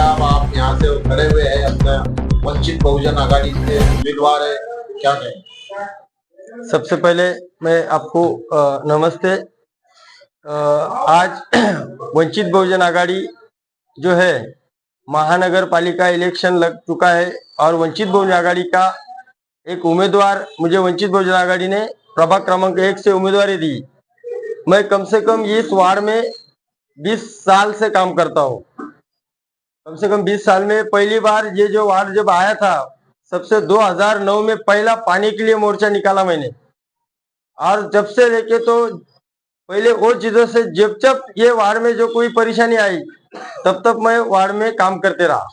साहब आप यहाँ से खड़े हुए हैं, अपना वंचित बहुजन आघाड़ी से उम्मीदवार है, क्या कहें? सबसे पहले मैं आपको नमस्ते। आज वंचित बहुजन आघाड़ी जो है महानगर पालिका इलेक्शन लग चुका है और वंचित बहुजन आघाड़ी का एक उम्मीदवार, मुझे वंचित बहुजन आघाड़ी ने प्रभाग क्रमांक एक से उम्मीदवारी दी। मैं कम से कम इस वार्ड में 20 साल से काम करता हूँ। कम से कम 20 साल में पहली बार ये जो वार्ड जब आया था, सबसे 2009 में पहला पानी के लिए मोर्चा निकाला मैंने। और जब से लेके तो पहले वो चीज़ों से जब जब ये वार्ड में जो कोई परेशानी आई, तब तक मैं वार्ड में काम करते रहा।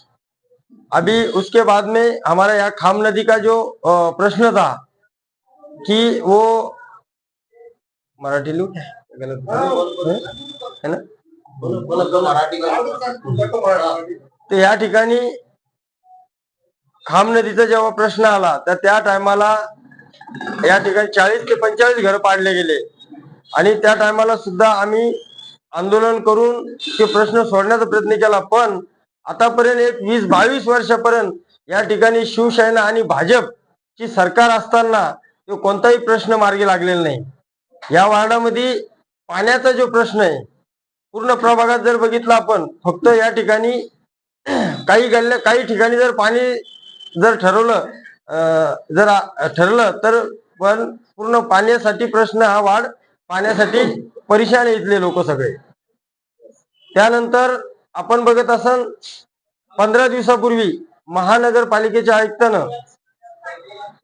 अभी उसके बाद में हमारा यहाँ खाम नदी का जो प्रश्न था कि वो मराठी लोग है ना? तर या ठिकाणी खाम नदीचा जेव्हा प्रश्न आला तर त्या टायमाला या ठिकाणी चाळीस ते पंचेचाळीस घर पाडले गेले. आणि त्या टायमाला सुद्धा आम्ही आंदोलन करून ते प्रश्न सोडण्याचा प्रयत्न केला पण आतापर्यंत एक वीस बावीस वर्षापर्यंत या ठिकाणी शिवसेना आणि भाजप ची सरकार असताना तो कोणताही प्रश्न मार्गी लागलेला नाही. या वार्डामध्ये पाण्याचा जो प्रश्न आहे पूर्ण प्रभागात जर बघितलं आपण फक्त या ठिकाणी काही गल्ल्या काही ठिकाणी जर पाणी जर ठरवलं जर ठरलं तर पण पूर्ण पाण्यासाठी प्रश्न हा वाढ पाण्यासाठी परेशान इथले लोक सगळे. त्यानंतर आपण बघत असाल पंधरा दिवसापूर्वी महानगरपालिकेच्या आयुक्तानं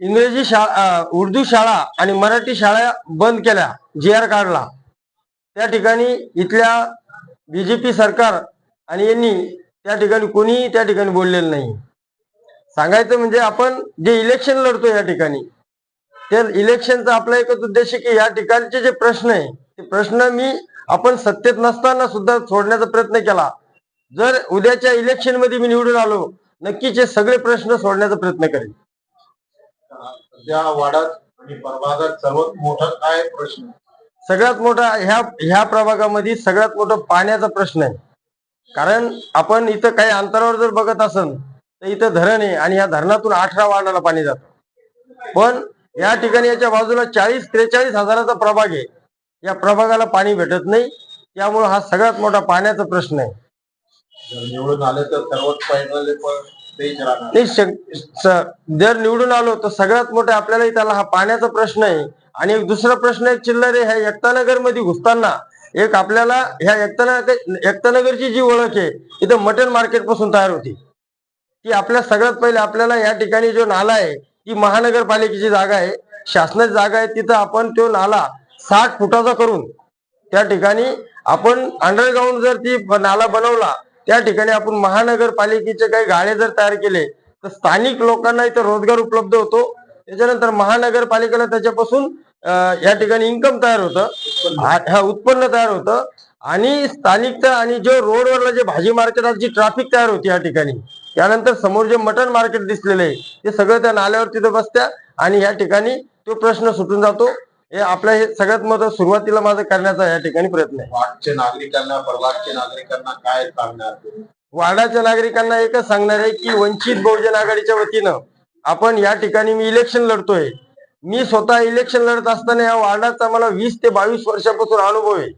इंग्रजी शाळा उर्दू शाळा आणि मराठी शाळा बंद केल्या जी आर काढला त्या ठिकाणी इथल्या बीजेपी सरकार आणि यांनी त्या ठिकाणी कोणीही त्या ठिकाणी बोललेलं नाही. सांगायचं म्हणजे आपण जे इलेक्शन लढतो या ठिकाणी त्या इलेक्शनचा आपला एकच उद्देश आहे की या ठिकाणचे जे प्रश्न आहे ते प्रश्न मी आपण सत्तेत नसताना सुद्धा सोडण्याचा प्रयत्न केला. जर उद्याच्या इलेक्शनमध्ये मी निवडून आलो नक्कीच हे सगळे प्रश्न सोडण्याचा प्रयत्न करेन. सध्या वाडात आणि परवादात सर्वात मोठा काय प्रश्न? सगळ्यात मोठा ह्या ह्या प्रभागामध्ये सगळ्यात मोठा पाण्याचा प्रश्न आहे. कारण आपण इथं काही अंतरावर जर बघत असन तर इथं धरण आहे आणि या धरणातून अठरा वार्डाला पाणी जातं. पण या ठिकाणी याच्या बाजूला चाळीस त्रेचाळीस हजाराचा प्रभाग आहे. या प्रभागाला पाणी भेटत नाही. त्यामुळे हा सगळ्यात मोठा पाण्याचा प्रश्न आहे. निवडून आले तर सर्वच पहिले ते जर निवडून आलो तर सगळ्यात मोठा आपल्याला त्याला हा पाण्याचा प्रश्न आहे. आणि एक दुसरा प्रश्न आहे चिल्लरे ह्या एकतानगरमध्ये घुसताना. एक आपल्याला ह्या एकतानगर एकतानगरची जी ओळख आहे इथं मटन मार्केटपासून तयार होती. ती आपल्या सगळ्यात पहिले आपल्याला या ठिकाणी जो नाला आहे ती महानगरपालिकेची जागा आहे. शासनाची जागा आहे तिथं आपण तो नाला साठ फुटाचा करून त्या ठिकाणी आपण अंडरग्राऊंड जर ती नाला बनवला त्या ठिकाणी आपण महानगरपालिकेचे काही गाळे जर तयार केले तर स्थानिक लोकांना इथं रोजगार उपलब्ध होतो. त्याच्यानंतर महानगरपालिकेला त्याच्यापासून या ठिकाणी इन्कम तयार होतं. हा उत्पन्न तयार होतं. आणि स्थानिकता आणि जो रोडवरला जे भाजी मार्केटात जी ट्रॅफिक तयार होती या ठिकाणी त्यानंतर समोर जे मटन मार्केट दिसलेलं आहे ते सगळं त्या नाल्यावर तिथं बसत्या आणि या ठिकाणी तो प्रश्न सुटून जातो. हे आपल्या हे सगळ्यात महत्त्व सुरुवातीला माझा करण्याचा या ठिकाणी प्रयत्न आहे. वाटचे नागरिकांना प्रभागच्या नागरिकांना काय सांगणार तुम्ही? वाडाच्या नागरिकांना एकच सांगणार आहे की वंचित बहुजन आघाडीच्या वतीनं आपण या ठिकाणी मी इलेक्शन लढतोय. मी स्वतः इलेक्शन लढत असताना या वार्डाचा मला वीस ते बावीस वर्षापासून अनुभव आहे.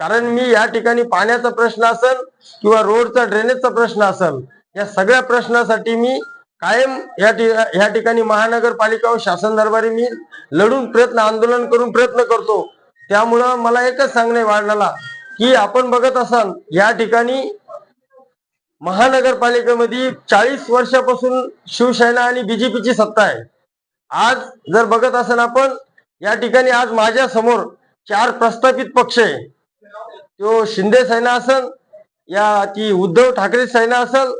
कारण मी या ठिकाणी पाण्याचा प्रश्न असेल किंवा रोडचा ड्रेनेजचा प्रश्न असेल या सगळ्या प्रश्नासाठी मी कायम या या ठिकाणी महानगरपालिका व शासन दरबारी मी लढून प्रयत्न आंदोलन करून प्रयत्न करतो. त्यामुळं मला एकच सांगणे वाढणाला की आपण बघत असाल या ठिकाणी महानगरपालिकेमध्ये चाळीस वर्षापासून शिवसेना आणि बीजेपीची सत्ता आहे. आज जर बघत असाल आपण या ठिकाणी आज माझ्यासमोर चार प्रस्थापित पक्ष आहे. तो शिंदे सेना असल या ती उद्धव ठाकरे सेना असल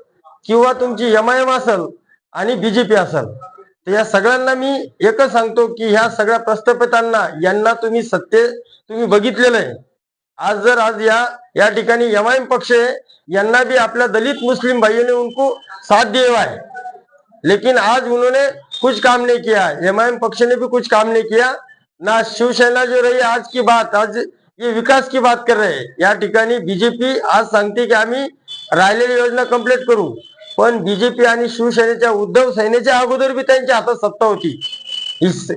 किंवा तुमची एम आय एम असल आणि बीजेपी असेल. तर या सगळ्यांना मी एकच सांगतो की ह्या सगळ्या प्रस्थापितांना यांना तुम्ही सत्ते तुम्ही बघितलेलं आहे. आज जर आज या या ठिकाणी एम आय एम पक्ष यांना भी आपल्या दलित मुस्लिम भाइयों ने उनको साथ दिया हुआ है लेकिन आज उन्होंने कुछ काम नहीं किया. एम आई एम पक्ष ने भी कुछ काम नहीं किया. ना शिवसेना जो रही आज की बात आज ये विकास की बात कर रहे हैं. या ठिकाणी बीजेपी आज सांगते की आम्ही राहिलेली योजना कंप्लीट करू. पण बीजेपी आणि शिवसेनेच्या उद्धव सेनेच्या अगोदर बी त्यांच्या हातात सत्ता होती.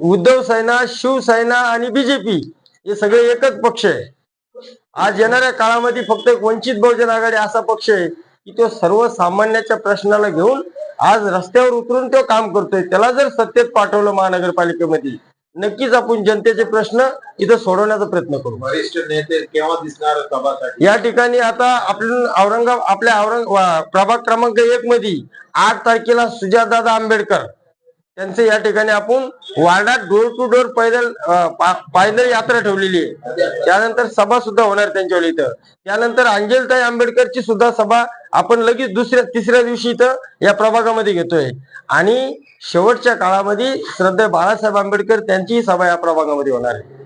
उद्धव सेना शिवसेना आणि बीजेपी हे सगळे एकच पक्ष आहे. आज येणाऱ्या काळामध्ये फक्त एक वंचित बहुजन आघाडी असा पक्ष आहे की तो सर्वसामान्याच्या प्रश्नाला घेऊन आज रस्त्यावर उतरून तो काम करतोय. त्याला जर सत्तेत पाठवलं महानगरपालिकेमध्ये नक्कीच आपण जनतेचे प्रश्न इथं सोडवण्याचा प्रयत्न करू. वरिष्ठ नेते केव्हा दिसणार सभासाठी? या ठिकाणी आता आपण औरंगाबाद आपल्या औरंग प्रभाग क्रमांक एक मध्ये आठ तारखेला सुजातदादा आंबेडकर त्यांचे या ठिकाणी आपण वार्डात डोर टू डोर पैदल अं, पा- पायदळ यात्रा ठेवलेली आहे. त्यानंतर सभा सुद्धा होणार त्यांच्यावर इथं. त्यानंतर अंजलताई आंबेडकरची सुद्धा सभा आपण लगेच दुसऱ्या तिसऱ्या दिवशी इथं या प्रभागामध्ये घेतोय. आणि शेवटच्या काळामध्ये श्रद्धे बाळासाहेब आंबेडकर त्यांचीही सभा या प्रभागामध्ये होणार आहे.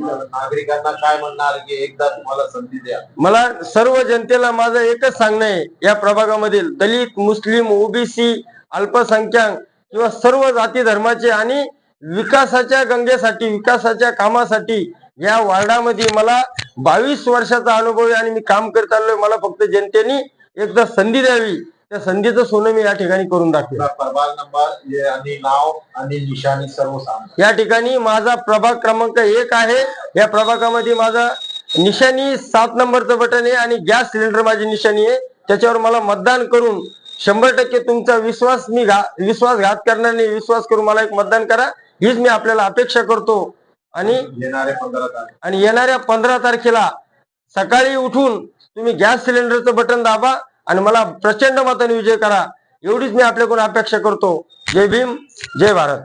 नागरिकांना काय म्हणणार की एकदा तुम्हाला संधी द्या. मला सर्व जनतेला माझं एकच सांगणं आहे या प्रभागामधील दलित मुस्लिम ओबीसी अल्पसंख्याक किंवा सर्व जाती धर्माचे आणि विकासाच्या गंगेसाठी विकासाच्या कामासाठी या वार्डामध्ये मला बावीस वर्षाचा अनुभव आहे आणि मी काम करत आलोय. मला फक्त जनतेने एकदा संधी द्यावी. त्या संधीचं सोनं मी या ठिकाणी करून दाखवेल आपला प्रभाग नंबर आणि नाव आणि निशाणी सर्व सांगा. या ठिकाणी माझा प्रभाग क्रमांक एक आहे. या प्रभागामध्ये माझा निशाणी सात नंबरचं बटन आहे आणि गॅस सिलेंडर माझी निशाणी आहे. त्याच्यावर मला मतदान करून शंभर टक्के तुमचा विश्वास मी घा विश्वासघात करणार नाही. विश्वास करून मला एक मतदान करा. हीच मी आपल्याला अपेक्षा करतो. आणि आणि येणाऱ्या पंधरा तारखेला सकाळी उठून तुम्ही गॅस सिलेंडरचं बटन दाबा आणि मला प्रचंड मताने विजय करा. एवढीच मी आपल्याकडून अपेक्षा करतो. जय भीम जय भारत.